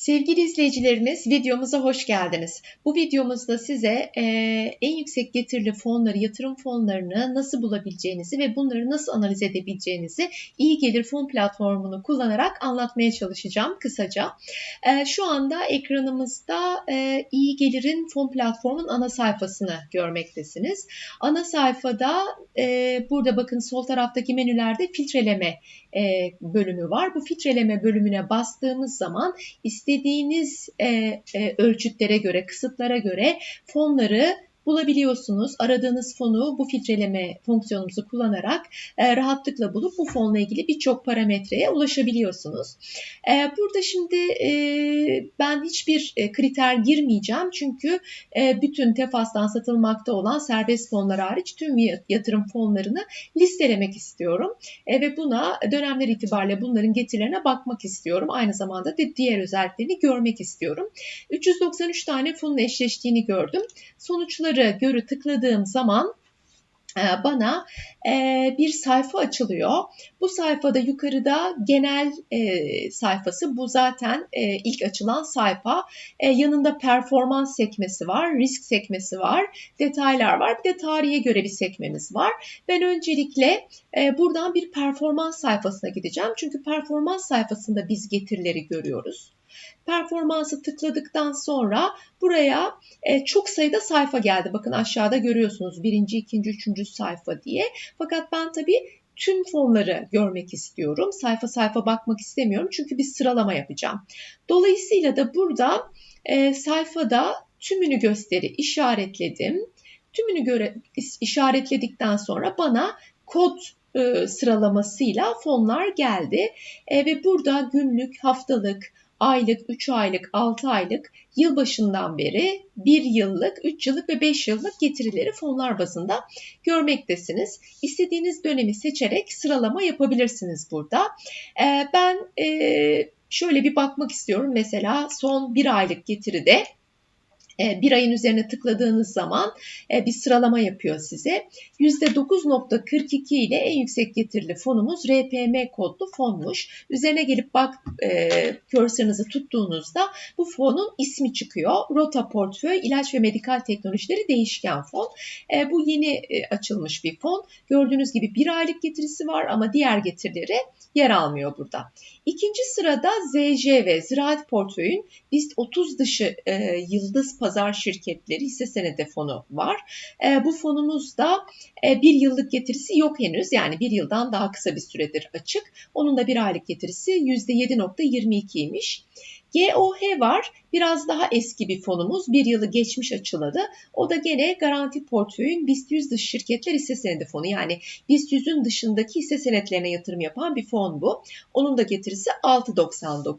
Sevgili izleyicilerimiz videomuza hoş geldiniz. Bu videomuzda size e, en yüksek getirili fonları, yatırım fonlarını nasıl bulabileceğinizi ve bunları nasıl analiz edebileceğinizi iyi gelir fon platformunu kullanarak anlatmaya çalışacağım kısaca. E, şu anda ekranımızda e, iyi gelirin fon platformun ana sayfasını görmektesiniz. Ana sayfada e, burada bakın sol taraftaki menülerde filtreleme e, bölümü var. Bu filtreleme bölümüne bastığımız zaman istediğiniz e, e, ölçütlere göre, kısıtlara göre fonları bulabiliyorsunuz. Aradığınız fonu bu filtreleme fonksiyonumuzu kullanarak e, rahatlıkla bulup bu fonla ilgili birçok parametreye ulaşabiliyorsunuz. E, burada şimdi e, ben hiçbir e, kriter girmeyeceğim çünkü e, bütün Tefas'tan satılmakta olan serbest fonlar hariç tüm yatırım fonlarını listelemek istiyorum. E, ve buna dönemler itibariyle bunların getirilerine bakmak istiyorum. Aynı zamanda da diğer özelliklerini görmek istiyorum. 393 tane fonun eşleştiğini gördüm. Sonuçları yukarı görü tıkladığım zaman e, bana e, bir sayfa açılıyor. Bu sayfada yukarıda genel e, sayfası bu zaten ilk açılan sayfa. Yanında performans sekmesi var, risk sekmesi var, detaylar var. Bir de tarihe göre bir sekmemiz var. Ben öncelikle buradan bir performans sayfasına gideceğim. Çünkü performans sayfasında biz getirileri görüyoruz. Performansı tıkladıktan sonra buraya e, çok sayıda sayfa geldi. Bakın aşağıda görüyorsunuz birinci, ikinci, üçüncü sayfa diye. Fakat ben tabii tüm fonları görmek istiyorum. Sayfa sayfa bakmak istemiyorum çünkü bir sıralama yapacağım. Dolayısıyla da burada e, sayfada tümünü gösteri işaretledim. Tümünü göre işaretledikten sonra bana kod e, sıralamasıyla fonlar geldi. E, ve burada günlük, haftalık, aylık, 3 aylık, 6 aylık yılbaşından beri 1 yıllık, 3 yıllık ve 5 yıllık getirileri fonlar bazında görmektesiniz. İstediğiniz dönemi seçerek sıralama yapabilirsiniz burada. Ee, ben e, şöyle bir bakmak istiyorum. Mesela son 1 aylık getiride bir ayın üzerine tıkladığınız zaman e, bir sıralama yapıyor size. %9.42 ile en yüksek getirili fonumuz RPM kodlu fonmuş. Üzerine gelip bak e, körserinizi tuttuğunuzda bu fonun ismi çıkıyor. Rota Portföy İlaç ve Medikal Teknolojileri Değişken Fon. E, bu yeni e, açılmış bir fon. Gördüğünüz gibi bir aylık getirisi var ama diğer getirileri yer almıyor burada. İkinci sırada ZJV Ziraat Portföy'ün BIST 30 dışı e, yıldız pazar şirketleri hisse senedi fonu var. E, bu fonumuzda e, bir yıllık getirisi yok henüz yani bir yıldan daha kısa bir süredir açık. Onun da bir aylık getirisi %7.22'ymiş. GOH var. Biraz daha eski bir fonumuz. Bir yılı geçmiş açıladı. O da gene garanti portföyün BIST 100 dış şirketler hisse senedi fonu. Yani BIST 100'ün dışındaki hisse senetlerine yatırım yapan bir fon bu. Onun da getirisi 6.99.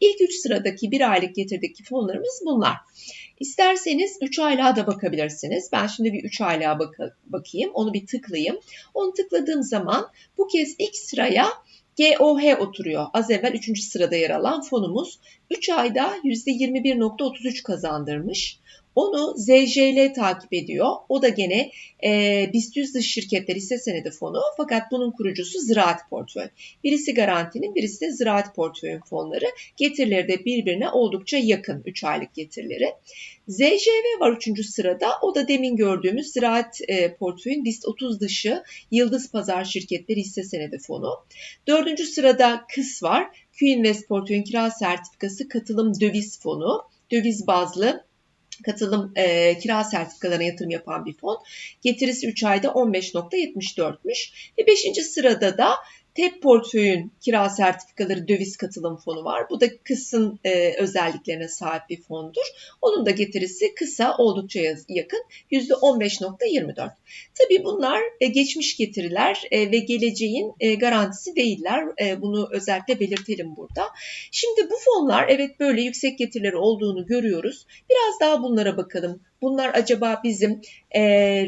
İlk 3 sıradaki bir aylık getirdeki fonlarımız bunlar. İsterseniz 3 aylığa da bakabilirsiniz. Ben şimdi bir 3 aylığa bak bakayım. Onu bir tıklayayım. Onu tıkladığım zaman bu kez ilk sıraya GOH oturuyor. Az evvel 3. sırada yer alan fonumuz 3 ayda %21.33 kazandırmış. Onu ZJL takip ediyor. O da gene e, BIST 100 dış şirketler hisse senedi fonu fakat bunun kurucusu Ziraat Portföy. Birisi garantinin birisi de Ziraat Portföy'ün fonları. Getirileri de birbirine oldukça yakın 3 aylık getirileri. ZJV var 3. sırada. O da demin gördüğümüz Ziraat e, Portföy'ün BIST 30 dışı Yıldız Pazar Şirketleri hisse senedi fonu. 4. sırada KIS var. Q-Invest Portföy'ün kira sertifikası katılım döviz fonu. Döviz bazlı katılım e, kira sertifikalarına yatırım yapan bir fon. Getirisi 3 ayda 15.74'müş. Ve 5. sırada da TEP portföyün kira sertifikaları döviz katılım fonu var. Bu da kısın e, özelliklerine sahip bir fondur. Onun da getirisi kısa oldukça yakın %15.24. Tabii bunlar e, geçmiş getiriler e, ve geleceğin e, garantisi değiller. E, bunu özellikle belirtelim burada. Şimdi bu fonlar evet böyle yüksek getirileri olduğunu görüyoruz. Biraz daha bunlara bakalım. Bunlar acaba bizim e,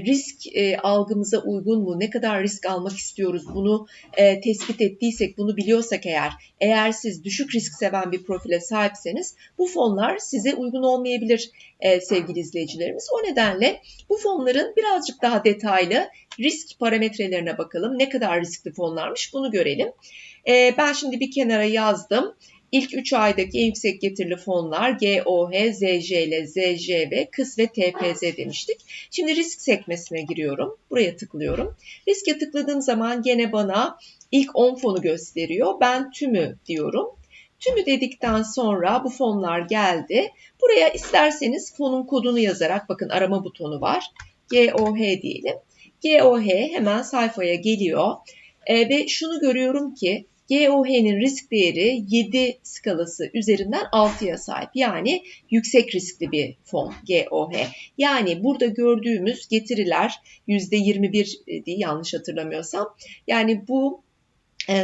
risk e, algımıza uygun mu? Ne kadar risk almak istiyoruz? Bunu e, tespit ettiysek, bunu biliyorsak eğer, eğer siz düşük risk seven bir profile sahipseniz bu fonlar size uygun olmayabilir e, sevgili izleyicilerimiz. O nedenle bu fonların birazcık daha detaylı risk parametrelerine bakalım. Ne kadar riskli fonlarmış bunu görelim. E, ben şimdi bir kenara yazdım. İlk 3 aydaki en yüksek getirili fonlar GOH, ZJL, ZJB, KIS ve TPZ demiştik. Şimdi risk sekmesine giriyorum. Buraya tıklıyorum. Riske tıkladığım zaman gene bana ilk 10 fonu gösteriyor. Ben tümü diyorum. Tümü dedikten sonra bu fonlar geldi. Buraya isterseniz fonun kodunu yazarak bakın arama butonu var. GOH diyelim. GOH hemen sayfaya geliyor. E, ve şunu görüyorum ki GOH'nin risk değeri 7 skalası üzerinden 6'ya sahip. Yani yüksek riskli bir fon GOH. Yani burada gördüğümüz getiriler %21 değil yanlış hatırlamıyorsam. Yani bu e,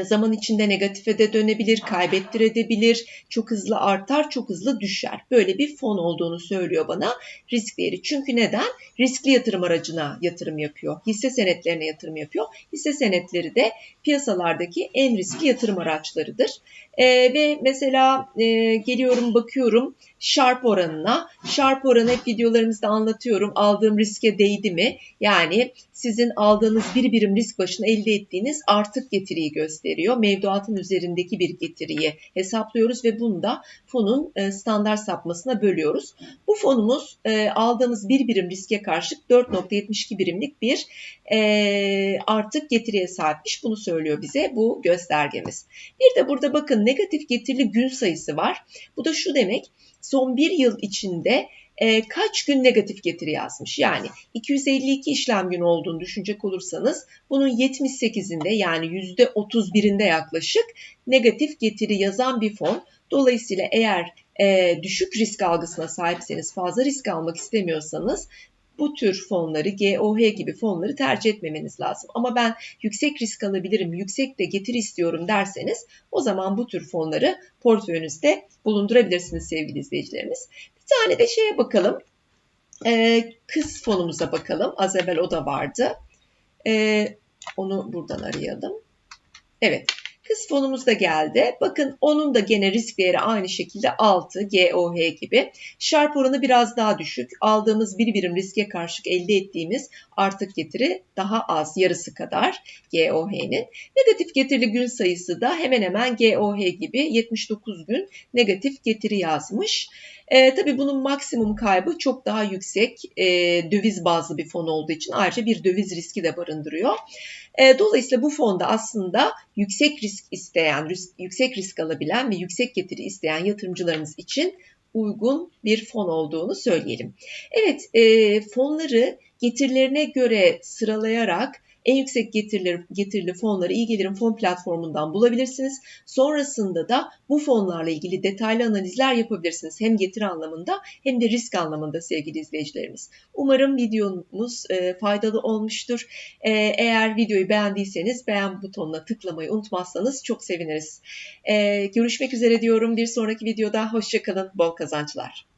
zaman içinde negatife de dönebilir, kaybettirebilir, çok hızlı artar, çok hızlı düşer. Böyle bir fon olduğunu söylüyor bana risk değeri. Çünkü neden? Riskli yatırım aracına yatırım yapıyor. Hisse senetlerine yatırım yapıyor. Hisse senetleri de piyasalardaki en riskli yatırım araçlarıdır. E, ve mesela e, geliyorum bakıyorum Sharp oranına. Sharp oranı hep videolarımızda anlatıyorum. Aldığım riske değdi mi? Yani sizin aldığınız bir birim risk başına elde ettiğiniz artık getiriyi gösteriyor. Mevduatın üzerindeki bir getiriyi hesaplıyoruz ve bunu da fonun e, standart sapmasına bölüyoruz. Bu fonumuz e, aldığımız bir birim riske karşılık 4.72 birimlik bir e, artık getiriye sahipmiş. Bunu söylüyor bize bu göstergemiz. Bir de burada bakın negatif getirili gün sayısı var. Bu da şu demek son bir yıl içinde e, kaç gün negatif getiri yazmış. Yani 252 işlem günü olduğunu düşünecek olursanız bunun 78'inde yani %31'inde yaklaşık negatif getiri yazan bir fon. Dolayısıyla eğer e, düşük risk algısına sahipseniz, fazla risk almak istemiyorsanız bu tür fonları, GOH gibi fonları tercih etmemeniz lazım. Ama ben yüksek risk alabilirim, yüksek de getiri istiyorum derseniz o zaman bu tür fonları portföyünüzde bulundurabilirsiniz sevgili izleyicilerimiz. Bir tane de şeye bakalım. Ee, kız fonumuza bakalım. Az evvel o da vardı. Ee, onu buradan arayalım. Evet. Kız fonumuz da geldi. Bakın onun da gene risk değeri aynı şekilde 6 GOH gibi. Sharp oranı biraz daha düşük. Aldığımız bir birim riske karşılık elde ettiğimiz artık getiri daha az yarısı kadar GOH'nin. Negatif getirili gün sayısı da hemen hemen GOH gibi 79 gün negatif getiri yazmış. E, tabii bunun maksimum kaybı çok daha yüksek e, döviz bazlı bir fon olduğu için ayrıca bir döviz riski de barındırıyor. E, dolayısıyla bu fonda aslında yüksek risk isteyen, risk, yüksek risk alabilen ve yüksek getiri isteyen yatırımcılarımız için uygun bir fon olduğunu söyleyelim. Evet, e, fonları getirilerine göre sıralayarak en yüksek getirili, getirili fonları iyi gelirim fon platformundan bulabilirsiniz. Sonrasında da bu fonlarla ilgili detaylı analizler yapabilirsiniz. Hem getiri anlamında hem de risk anlamında sevgili izleyicilerimiz. Umarım videomuz e, faydalı olmuştur. E, eğer videoyu beğendiyseniz beğen butonuna tıklamayı unutmazsanız çok seviniriz. E, görüşmek üzere diyorum bir sonraki videoda. Hoşçakalın, bol kazançlar.